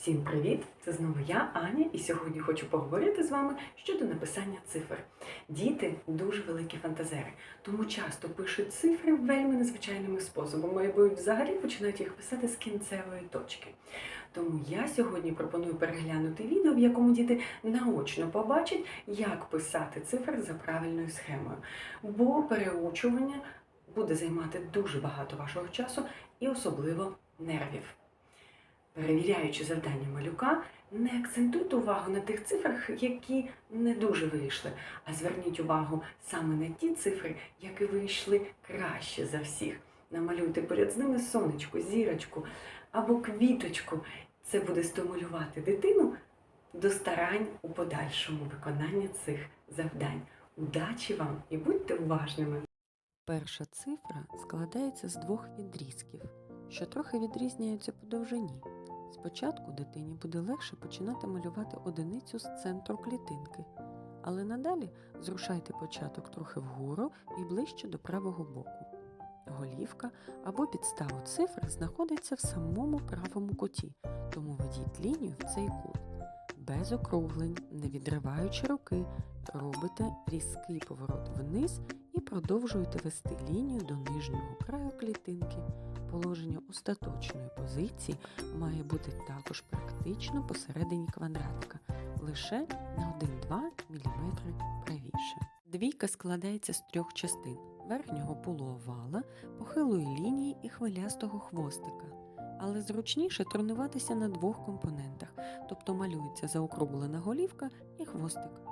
Всім привіт! Це знову я, Аня, і сьогодні хочу поговорити з вами щодо написання цифр. Діти дуже великі фантазери, тому часто пишуть цифри вельми незвичайними способами, або взагалі починають їх писати з кінцевої точки. Тому я сьогодні пропоную переглянути відео, в якому діти наочно побачать, як писати цифри за правильною схемою. Бо переучування буде займати дуже багато вашого часу і особливо нервів. Перевіряючи завдання малюка, не акцентуйте увагу на тих цифрах, які не дуже вийшли, а зверніть увагу саме на ті цифри, які вийшли краще за всіх. Намалюйте поряд з ними сонечку, зірочку або квіточку. Це буде стимулювати дитину до старань у подальшому виконанні цих завдань. Удачі вам і будьте уважними! Перша цифра складається з двох відрізків, що трохи відрізняються по довжині. Спочатку дитині буде легше починати малювати одиницю з центру клітинки, але надалі зрушайте початок трохи вгору і ближче до правого боку. Голівка або підставу цифр знаходиться в самому правому куті, тому ведіть лінію в цей кут. Без округлень, не відриваючи руки, робите різкий поворот вниз продовжуєте вести лінію до нижнього краю клітинки. Положення остаточної позиції має бути також практично посередині квадратика, лише на 1-2 мм правіше. Двійка складається з трьох частин: верхнього полуовала, похилої лінії і хвилястого хвостика. Але зручніше тренуватися на двох компонентах, тобто малюється заокруглена голівка і хвостик.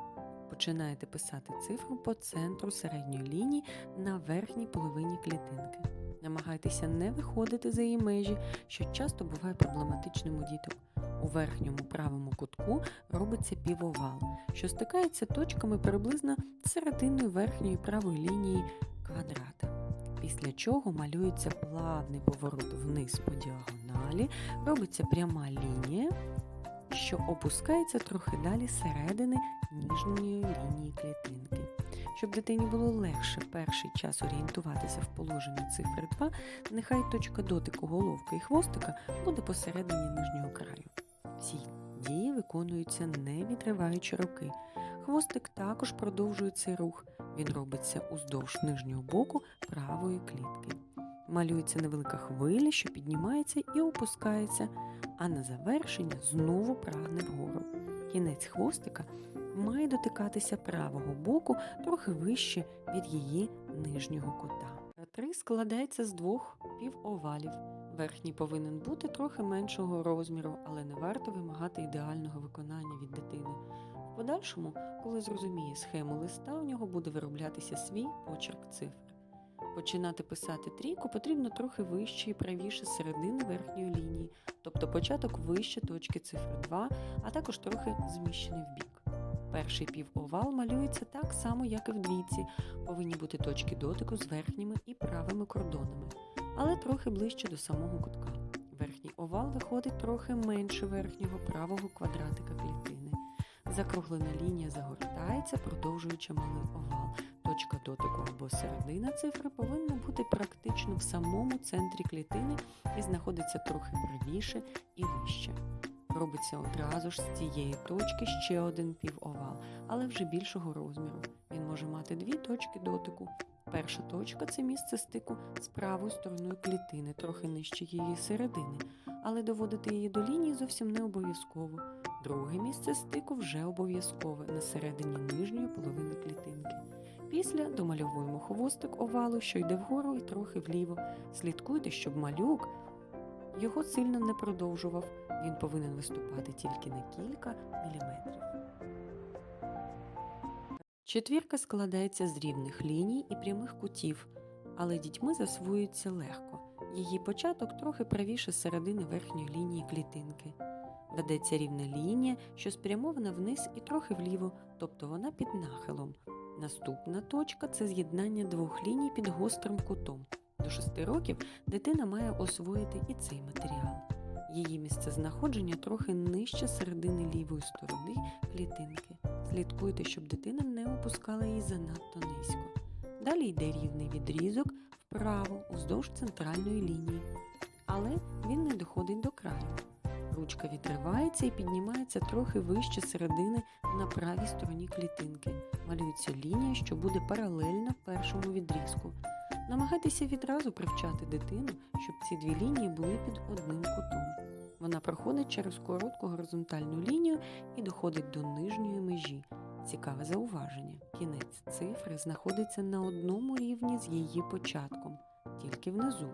Починаєте писати цифру по центру середньої лінії на верхній половині клітинки. Намагайтеся не виходити за її межі, що часто буває проблематичним у діток. У верхньому правому кутку робиться півовал, що стикається точками приблизно серединою верхньої правої лінії квадрата. Після чого малюється плавний поворот вниз по діагоналі, робиться пряма лінія, що опускається трохи далі середини ніжньої лінії клітинки. Щоб дитині було легше перший час орієнтуватися в положенні цифри 2, нехай точка дотику головки і хвостика буде посередині нижнього краю. Всі дії виконуються не відриваючи руки. Хвостик також продовжує цей рух. Він робиться уздовж нижнього боку правої клітки. Малюється невелика хвиля, що піднімається і опускається, а на завершення знову прагне вгору. Кінець хвостика має дотикатися правого боку трохи вище від її нижнього кута. Три складається з двох півовалів. Верхній повинен бути трохи меншого розміру, але не варто вимагати ідеального виконання від дитини. В подальшому, коли зрозуміє схему листа, у нього буде вироблятися свій почерк цифр. Починати писати трійку потрібно трохи вище і правіше середини верхньої лінії, тобто початок вище точки цифри 2, а також трохи зміщений вбік. Перший півовал малюється так само, як і в двійці. Повинні бути точки дотику з верхніми і правими кордонами, але трохи ближче до самого кутка. Верхній овал виходить трохи менше верхнього правого квадратика клітини. Закруглена лінія загортається, продовжуючи малий овал. Точка дотику або середина цифри повинна бути практично в самому центрі клітини і знаходиться трохи правіше і вище. Робиться одразу ж з цієї точки ще один півовал, але вже більшого розміру. Він може мати дві точки дотику. Перша точка це місце стику з правою стороною клітини, трохи нижче її середини, але доводити її до лінії зовсім не обов'язково. Друге місце стику вже обов'язкове на середині нижньої половини клітинки. Після домальовуємо хвостик овалу, що йде вгору і трохи вліво. Слідкуйте, щоб малюк його сильно не продовжував. Він повинен виступати тільки на кілька міліметрів. Четвірка складається з рівних ліній і прямих кутів, але дітьми засвоюється легко. Її початок трохи правіше середини верхньої лінії клітинки. Ведеться рівна лінія, що спрямована вниз і трохи вліво, тобто вона під нахилом. Наступна точка це з'єднання двох ліній під гострим кутом. До 6 років дитина має освоїти і цей матеріал. Її місцезнаходження трохи нижче середини лівої сторони клітинки. Слідкуйте, щоб дитина не опускала її занадто низько. Далі йде рівний відрізок вправо уздовж центральної лінії, але він не доходить до краю. Ручка відривається і піднімається трохи вище середини на правій стороні клітинки. Малюється лінія, що буде паралельна першому відрізку. Намагайтеся відразу привчати дитину, щоб ці дві лінії були під одним кутом. Вона проходить через коротку горизонтальну лінію і доходить до нижньої межі. Цікаве зауваження. Кінець цифри знаходиться на одному рівні з її початком, тільки внизу.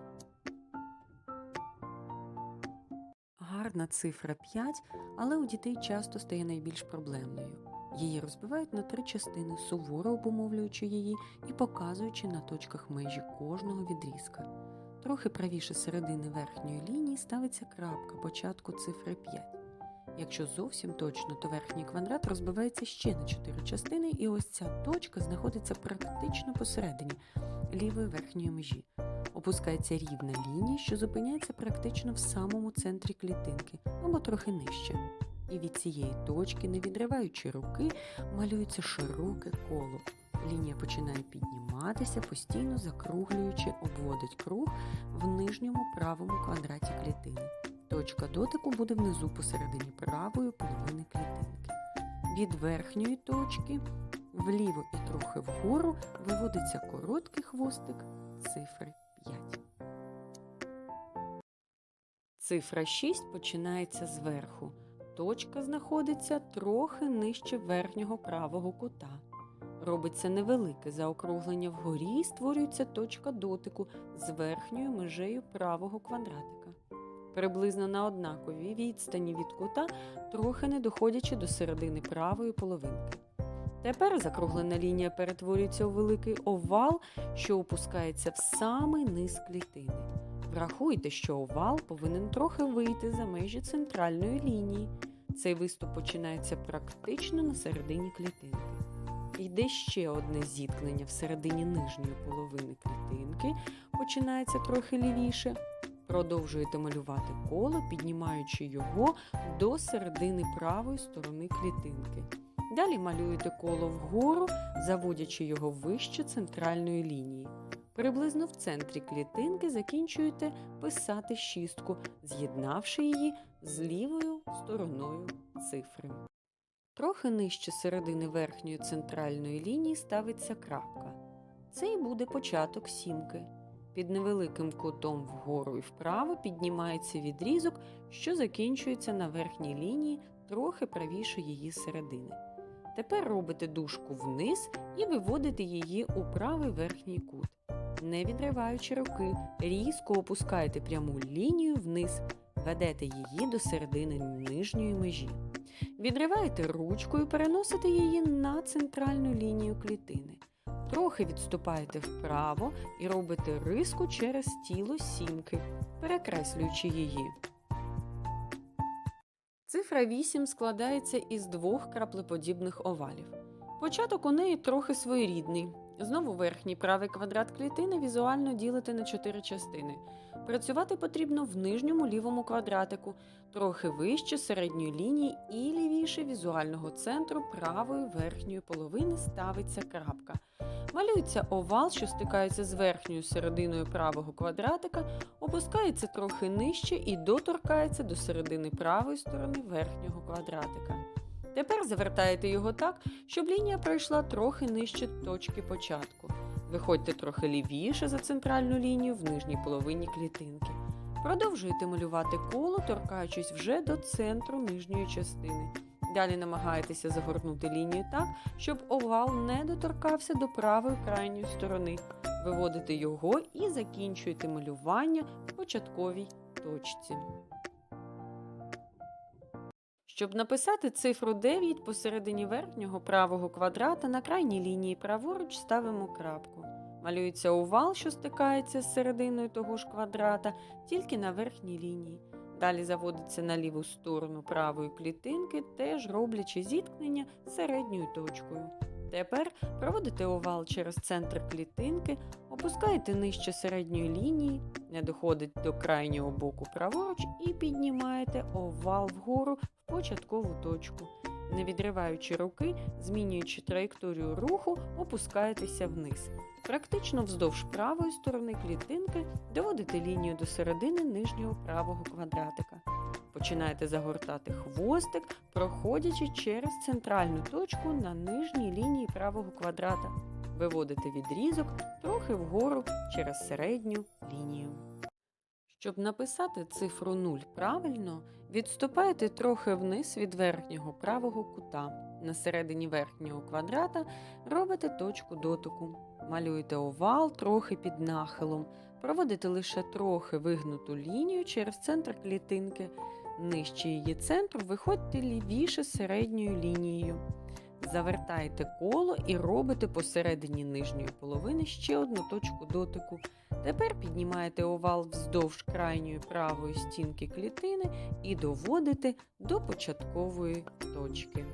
Гарна цифра 5, але у дітей часто стає найбільш проблемною. Її розбивають на три частини, суворо обумовлюючи її і показуючи на точках межі кожного відрізка. Трохи правіше середини верхньої лінії ставиться крапка початку цифри 5. Якщо зовсім точно, то верхній квадрат розбивається ще на чотири частини, і ось ця точка знаходиться практично посередині лівої верхньої межі. Опускається рівна лінія, що зупиняється практично в самому центрі клітинки або трохи нижче. І від цієї точки, не відриваючи руки, малюється широке коло. Лінія починає підніматися, постійно закруглюючи, обводить круг в нижньому правому квадраті клітини. Точка дотику буде внизу посередині правої половини клітинки. Від верхньої точки вліво і трохи вгору виводиться короткий хвостик цифри 5. Цифра 6 починається зверху. Точка знаходиться трохи нижче верхнього правого кута. Робиться невелике заокруглення вгорі і створюється точка дотику з верхньою межею правого квадратика. Приблизно на однаковій відстані від кута, трохи не доходячи до середини правої половинки. Тепер закруглена лінія перетворюється у великий овал, що опускається в самий низ клітини. Врахуйте, що овал повинен трохи вийти за межі центральної лінії. Цей виступ починається практично на середині клітинки. Йде ще одне зіткнення всередині нижньої половини клітинки, починається трохи лівіше. Продовжуєте малювати коло, піднімаючи його до середини правої сторони клітинки. Далі малюєте коло вгору, заводячи його вище центральної лінії. Приблизно в центрі клітинки закінчуєте писати шістку, з'єднавши її з лівою стороною цифри. Трохи нижче середини верхньої центральної лінії ставиться крапка. Це і буде початок сімки. Під невеликим кутом вгору і вправо піднімається відрізок, що закінчується на верхній лінії трохи правіше її середини. Тепер робите дужку вниз і виводите її у правий верхній кут. Не відриваючи руки, різко опускаєте пряму лінію вниз, ведете її до середини нижньої межі. Відриваєте ручку і переносите її на центральну лінію клітини. Трохи відступаєте вправо і робите риску через тіло сімки, перекреслюючи її. Цифра 8 складається із двох краплеподібних овалів. Початок у неї трохи своєрідний. Знову верхній правий квадрат клітини візуально ділите на чотири частини. Працювати потрібно в нижньому лівому квадратику, трохи вище середньої лінії і лівіше візуального центру правої верхньої половини ставиться крапка. Малюється овал, що стикається з верхньою серединою правого квадратика, опускається трохи нижче і доторкається до середини правої сторони верхнього квадратика. Тепер завертаєте його так, щоб лінія пройшла трохи нижче точки початку. Виходьте трохи лівіше за центральну лінію в нижній половині клітинки. Продовжуєте малювати коло, торкаючись вже до центру нижньої частини. Далі намагаєтеся загорнути лінію так, щоб овал не доторкався до правої крайньої сторони. Виводите його і закінчуєте малювання в початковій точці. Щоб написати цифру 9 посередині верхнього правого квадрата на крайній лінії праворуч ставимо крапку. Малюється овал, що стикається з серединою того ж квадрата, тільки на верхній лінії. Далі заводиться на ліву сторону правої клітинки, теж роблячи зіткнення середньою точкою. Тепер проводите овал через центр клітинки, опускаєте нижче середньої лінії, не доходить до крайнього боку праворуч і піднімаєте овал вгору в початкову точку. Не відриваючи руки, змінюючи траєкторію руху, опускаєтеся вниз. Практично вздовж правої сторони клітинки доводите лінію до середини нижнього правого квадратика. Починаєте загортати хвостик, проходячи через центральну точку на нижній лінії правого квадрата. Виводите відрізок трохи вгору через середню лінію. Щоб написати цифру 0 правильно, відступаєте трохи вниз від верхнього правого кута. На середині верхнього квадрата робите точку дотику. Малюєте овал трохи під нахилом. Проводите лише трохи вигнуту лінію через центр клітинки. Нижче її центру виходьте лівіше середньою лінією. Завертайте коло і робите посередині нижньої половини ще одну точку дотику. Тепер піднімаєте овал вздовж крайньої правої стінки клітини і доводите до початкової точки.